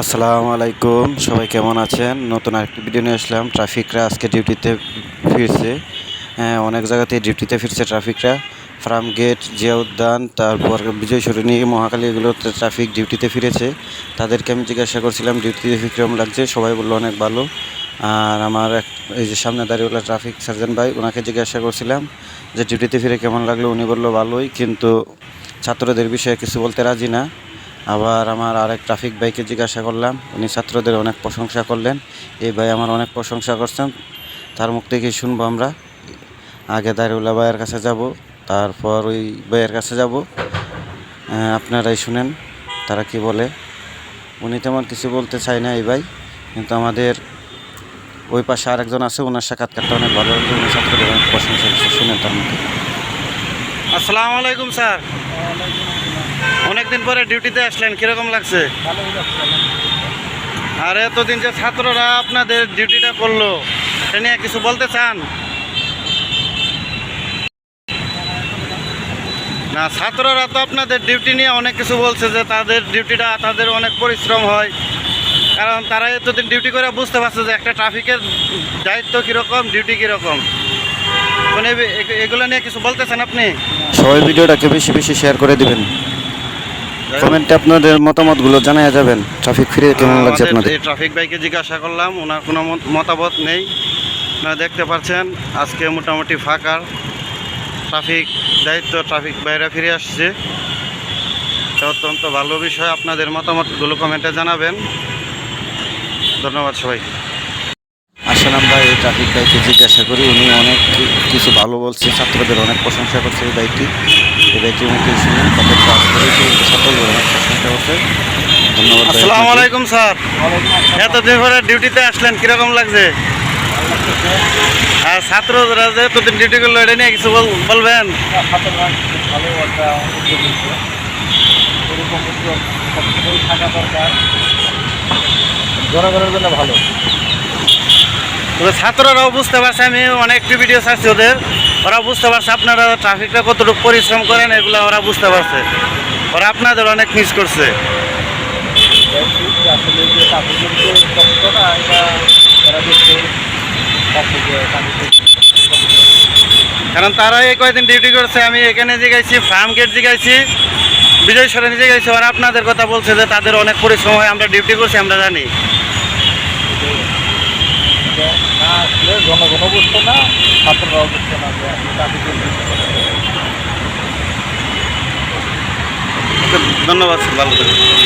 আসসালামু আলাইকুম, সবাই কেমন আছেন? নতুন আরেকটি ভিডিও নিয়ে আসলাম। ট্রাফিকরা আজকে ডিউটিতে ফিরছে। হ্যাঁ অনেক জায়গাতে ডিউটিতে ফিরছে ট্রাফিকরা। ফার্ম গেট জিয়া উদ্যান তারপর বিজয় সরণি মহাকালী এগুলোতে ট্রাফিক ডিউটিতে ফিরেছে। তাদেরকে আমি জিজ্ঞাসা করছিলাম ডিউটিতে কীরকম লাগছে? সবাই বলল অনেক ভালো। আর আমার এক এই যে সামনে দাঁড়িয়েওয়ালা ট্রাফিক সার্জন ভাই, ওনাকে জিজ্ঞাসা করছিলাম যে ডিউটিতে ফিরে কেমন লাগল? উনি বলল ভালোই, কিন্তু ছাত্রদের বিষয়ে কিছু বলতে রাজি না। আবার আমার আরেক ট্রাফিক ভাইকে জিজ্ঞাসা করলাম উনি ছাত্রদের অনেক প্রশংসা করলেন। এই ভাই আমার অনেক প্রশংসা করছেন তার মুখ থেকেই শুনব আমরা। আগে দাঁড়িউল্লা ভাইয়ের কাছে যাব তারপর ওই ভাইয়ের কাছে যাব। আপনারাই শুনেন তারা কি বলে। উনি তেমন কিছু বলতে চায় না এই ভাই কিন্তু আমাদের ওই পাশে আরেকজন আছে ওনার সাক্ষাৎকারটা অনেক ভালো লাগছে উনি ছাত্রদের অনেক প্রশংসা করছে শুনেন তার মুখে। আসসালামু আলাইকুম স্যার। অনেকদিন পরে ডিউটিতে আসলেন, কীরকম লাগছে? আর এতদিন যে ছাত্ররা আপনাদের ডিউটিটা করল, সে নিয়ে কিছু বলতে চান? না, ছাত্ররা তো আপনাদের ডিউটি নিয়ে অনেক কিছু বলছে যে তাদের ডিউটিটা, তাদের অনেক পরিশ্রম হয়। কারণ তারা এতদিন ডিউটি করে বুঝতে পারছে যে একটা ট্রাফিকের দায়িত্ব কীরকম, ডিউটি কীরকম। এগুলো নিয়ে কিছু বলতেছেন আপনি? সবাই ভিডিওটাকে বেশি বেশি শেয়ার করে দিবেন। কমেন্টে আপনাদের মতামতগুলো জানায়া যাবেন। ট্রাফিক ফিরে কেমন লাগছে আপনাদের? ট্রাফিক বাইকে জিজ্ঞাসা করলাম ওনার কোনো মত- মতামত নেই। আপনারা দেখতে পাচ্ছেন আজকে মোটামুটি ফাঁকা। ট্রাফিক দায়িত্ব ট্রাফিক বাইরে ফিরে আসছে। অত্যন্ত ভালো বিষয়। আপনাদের মতামতগুলো কমেন্টে জানাবেন। ধন্যবাদ সবাইকে। আসলে আমরা এই ট্রাফিক বাইকে জিজ্ঞাসা করি উনি অনেক কিছু ভালো বলছে ছাত্রদের অনেক প্রশংসা করছে এই বাইকটি এই বাইকটির মধ্যে শুনুন তাদের কাজ করেছে ছাত্রদের অনেক প্রশংসা করছে। ধন্যবাদ আসসালামু। আলাইকুম স্যার। এতদিন পরে ডিউটিতে আসলেন কীরকম লাগছে? আর ছাত্ররা যে এতদিন ডিউটি করল এটা নিয়ে কিছু বল- বলবেন? ভালো জনগণের জন্য ছাত্ররাও বুঝতে পারছে, আমি অনেক ভিডিও ছাড়ছি ওদের। ওরা বুঝতে পারছে আপনারা ট্রাফিকটা কতটুকু পরিশ্রম করেন, এগুলো ওরা বুঝতে পারছে। ওরা আপনাদের অনেক মিস করছে। কারণ তারা এই কয়েকদিন ডিউটি করছে, আমি এখানে জিগাইছি ফার্ম গেট জিগাইছি বিজয় সরণি জিগাইছি ওরা আপনাদের কথা বলছে যে তাদের অনেক পরিশ্রম হয়, আমরা ডিউটি করছি, আমরা জানি। না আসলে জনগণও বুঝতো না ছাত্ররাও না যে ধন্যবাদ স্যার, ভালো থাকবেন।